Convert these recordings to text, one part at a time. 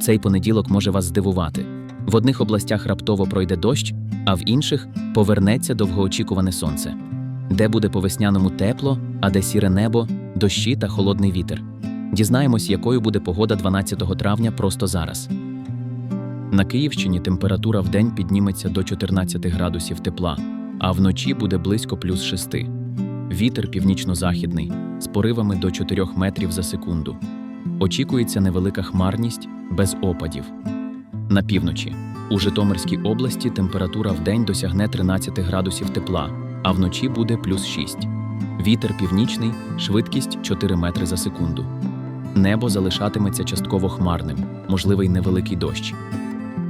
Цей понеділок може вас здивувати. В одних областях раптово пройде дощ, а в інших повернеться довгоочікуване сонце, де буде по весняному тепло, а де сіре небо, дощі та холодний вітер. Дізнаємось, якою буде погода 12 травня просто зараз. На Київщині температура в день підніметься до 14 градусів тепла, а вночі буде близько плюс 6. Вітер північно-західний з поривами до 4 метрів за секунду. Очікується невелика хмарність без опадів. На півночі у Житомирській області температура в день досягне 13 градусів тепла, а вночі буде плюс 6. Вітер північний, швидкість 4 метри за секунду. Небо залишатиметься частково хмарним, можливий невеликий дощ.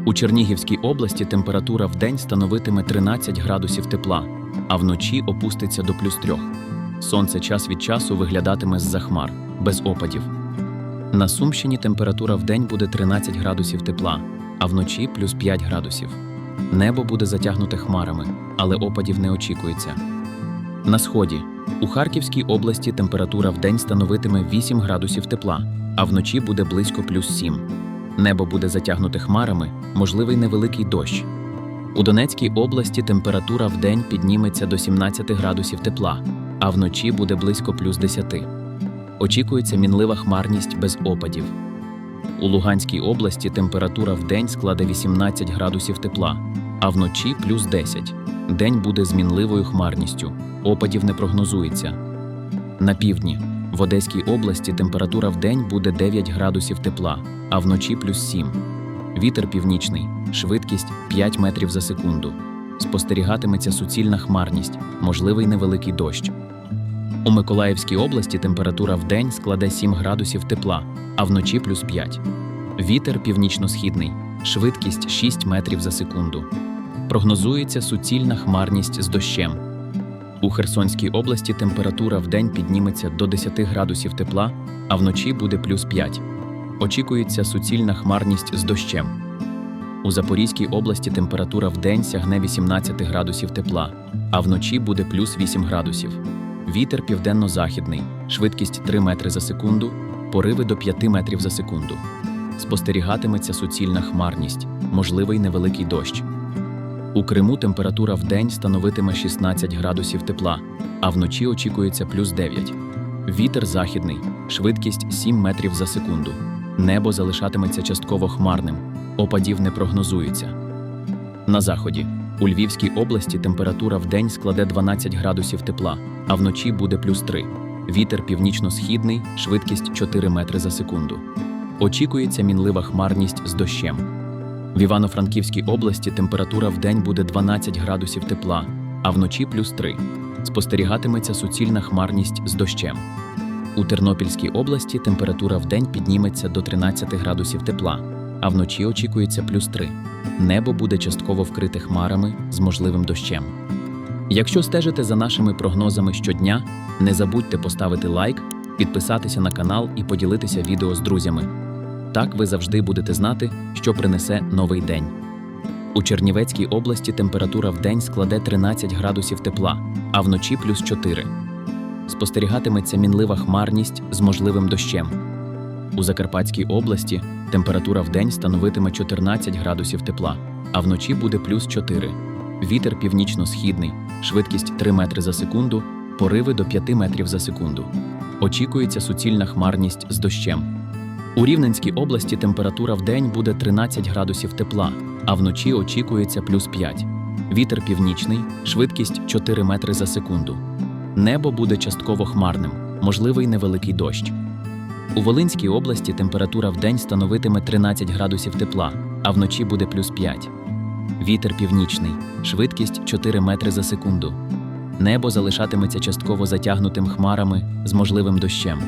У Чернігівській області температура в день становитиме 13 градусів тепла, а вночі опуститься до плюс 3. Сонце час від часу виглядатиме з-за хмар, без опадів. На Сумщині температура в день буде 13 градусів тепла, а вночі плюс 5 градусів. Небо буде затягнуте хмарами, але опадів не очікується. На сході у Харківській області температура в день становитиме 8 градусів тепла, а вночі буде близько плюс 7. Небо буде затягнуте хмарами, можливий невеликий дощ. У Донецькій області температура в день підніметься до 17 градусів тепла, а вночі буде близько плюс 10. Очікується мінлива хмарність без опадів. У Луганській області температура в день складе 18 градусів тепла, а вночі плюс 10. День буде з мінливою хмарністю, опадів не прогнозується. На півдні в Одеській області температура в день буде 9 градусів тепла, а вночі плюс 7. Вітер північний, швидкість 5 метрів за секунду. Спостерігатиметься суцільна хмарність, можливий невеликий дощ. У Миколаївській області температура в день складе 7 градусів тепла, а вночі плюс 5. Вітер північно-східний, швидкість 6 метрів за секунду. Прогнозується суцільна хмарність з дощем. У Херсонській області температура в день підніметься до 10 градусів тепла, а вночі буде плюс 5. Очікується суцільна хмарність з дощем. У Запорізькій області температура в день сягне 18 градусів тепла, а вночі буде плюс 8 градусів. Вітер південно-західний, швидкість 3 метри за секунду, пориви до 5 метрів за секунду. Спостерігатиметься суцільна хмарність, можливий невеликий дощ. У Криму температура в день становитиме 16 градусів тепла, а вночі очікується плюс 9. Вітер західний, швидкість 7 метрів за секунду. Небо залишатиметься частково хмарним, опадів не прогнозується. На заході у Львівській області температура в день складе 12 градусів тепла, а вночі буде плюс 3. Вітер північно-східний, швидкість 4 метри за секунду. Очікується мінлива хмарність з дощем. В Івано-Франківській області температура в день буде 12 градусів тепла, а вночі плюс 3. Спостерігатиметься суцільна хмарність з дощем. У Тернопільській області температура в день підніметься до 13 градусів тепла, а вночі очікується плюс 3. Небо буде частково вкрите хмарами з можливим дощем. Якщо стежите за нашими прогнозами щодня, не забудьте поставити лайк, підписатися на канал і поділитися відео з друзями. Так ви завжди будете знати, що принесе новий день. У Чернівецькій області температура в день складе 13 градусів тепла, а вночі плюс 4. Спостерігатиметься мінлива хмарність з можливим дощем. У Закарпатській області температура в день становитиме 14 градусів тепла, а вночі буде плюс 4. Вітер північно-східний, швидкість 3 метри за секунду, пориви до 5 метрів за секунду. Очікується суцільна хмарність з дощем. У Рівненській області температура в день буде 13 градусів тепла, а вночі очікується плюс 5. Вітер північний, швидкість 4 метри за секунду. Небо буде частково хмарним, можливий невеликий дощ. У Волинській області температура в день становитиме 13 градусів тепла, а вночі буде плюс 5. Вітер північний, швидкість 4 метри за секунду. Небо залишатиметься частково затягнутим хмарами з можливим дощем.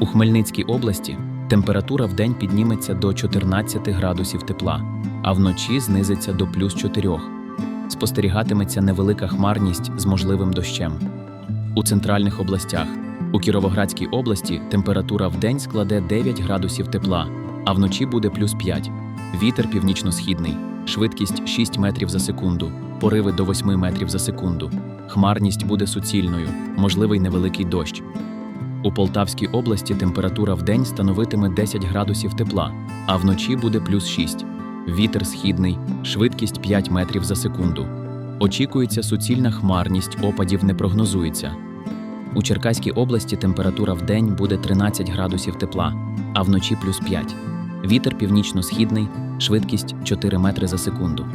У Хмельницькій області температура в день підніметься до 14 градусів тепла, а вночі знизиться до плюс 4. Спостерігатиметься невелика хмарність з можливим дощем. У центральних областях у Кіровоградській області температура в день складе 9 градусів тепла, а вночі буде плюс 5. Вітер північно-східний, швидкість 6 метрів за секунду, пориви до 8 метрів за секунду. Хмарність буде суцільною, можливий невеликий дощ. У Полтавській області температура в день становитиме 10 градусів тепла, а вночі буде плюс 6. Вітер східний, швидкість 5 метрів за секунду. Очікується суцільна хмарність, опадів не прогнозується. У Черкаській області температура в день буде 13 градусів тепла, а вночі плюс 5. Вітер північно-східний, швидкість 4 метри за секунду.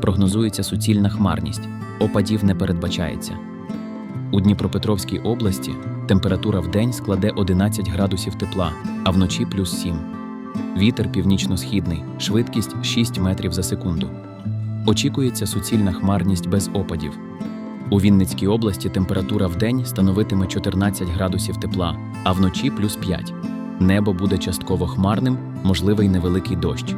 Прогнозується суцільна хмарність, опадів не передбачається. У Дніпропетровській області температура в день складе 11 градусів тепла, а вночі плюс 7. Вітер північно-східний, швидкість 6 метрів за секунду. Очікується суцільна хмарність без опадів. У Вінницькій області температура в день становитиме 14 градусів тепла, а вночі плюс 5. Небо буде частково хмарним, можливий невеликий дощ.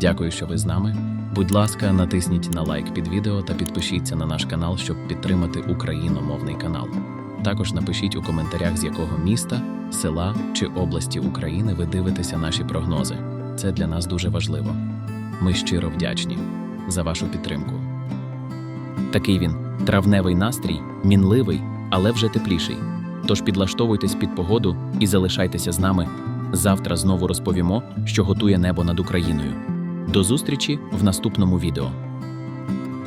Дякую, що ви з нами. Будь ласка, натисніть на лайк під відео та підпишіться на наш канал, щоб підтримати україномовний канал. Також напишіть у коментарях, з якого міста, села чи області України ви дивитеся наші прогнози. Це для нас дуже важливо. Ми щиро вдячні за вашу підтримку. Такий він травневий настрій, мінливий, але вже тепліший. Тож підлаштовуйтесь під погоду і залишайтеся з нами. Завтра знову розповімо, що готує небо над Україною. До зустрічі в наступному відео.